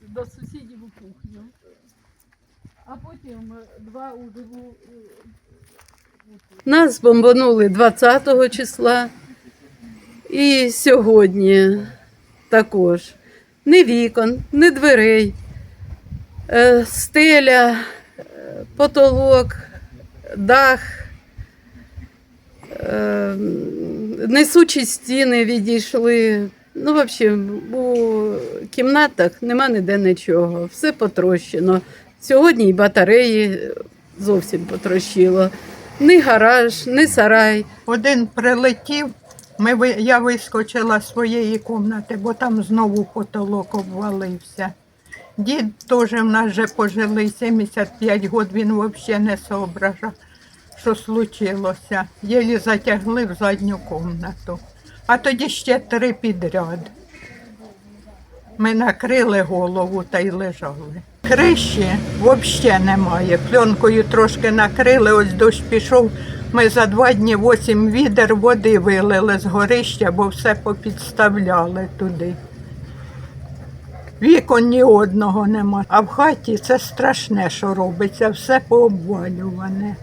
До сусідів у кухню. А потім е, два у живу. Нас бомбанули 20 числа і сьогодні також. Ні вікон, ні дверей, е, стеля, е, потолок, дах, несучі стіни відійшли. Ну, взагалі, у кімнатах нема ніде нічого, все потрощено. Сьогодні і батареї зовсім потрощило. Ні гараж, ні сарай. Один прилетів, ми, я вискочила з своєї кімнати, бо там знову потолок обвалився. Дід теж в нас вже пожилий, 75 років, він взагалі не соображав, що случилося. Єлі затягли в задню кімнату. А тоді ще три підряд. Ми накрили голову та й лежали. Криші взагалі немає. Пленкою трошки накрили, ось дощ пішов. Ми за два дні вісім відер води вилили з горища, бо все попідставляли туди. Вікон ні одного нема. А в хаті це страшне, що робиться, все пообвалюване.